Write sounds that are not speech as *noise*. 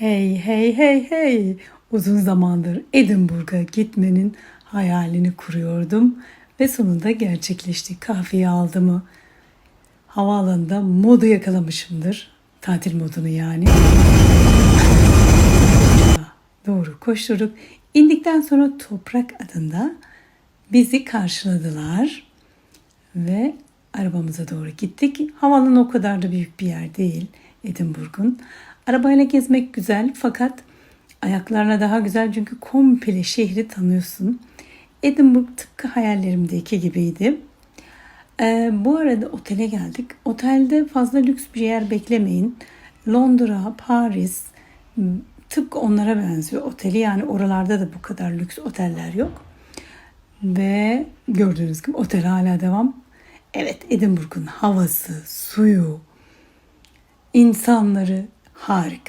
Hey hey hey hey. Uzun zamandır Edinburgh'a gitmenin hayalini kuruyordum ve sonunda gerçekleşti. Kahveyi aldımı havaalanında modu yakalamışımdır. Tatil modunu yani. *laughs* Doğru koşturduk. İndikten sonra Toprak adında bizi karşıladılar ve arabamıza doğru gittik. Havaalanı o kadar da büyük bir yer değil Edinburgh'un. Arabayla gezmek güzel fakat ayaklarına daha güzel çünkü komple şehri tanıyorsun. Edinburgh tıpkı hayallerimdeki gibiydi. Ee, bu arada otele geldik. Otelde fazla lüks bir yer beklemeyin. Londra, Paris tıpkı onlara benziyor oteli. Yani oralarda da bu kadar lüks oteller yok. Ve gördüğünüz gibi otel hala devam. Evet Edinburgh'un havası, suyu, insanları harika.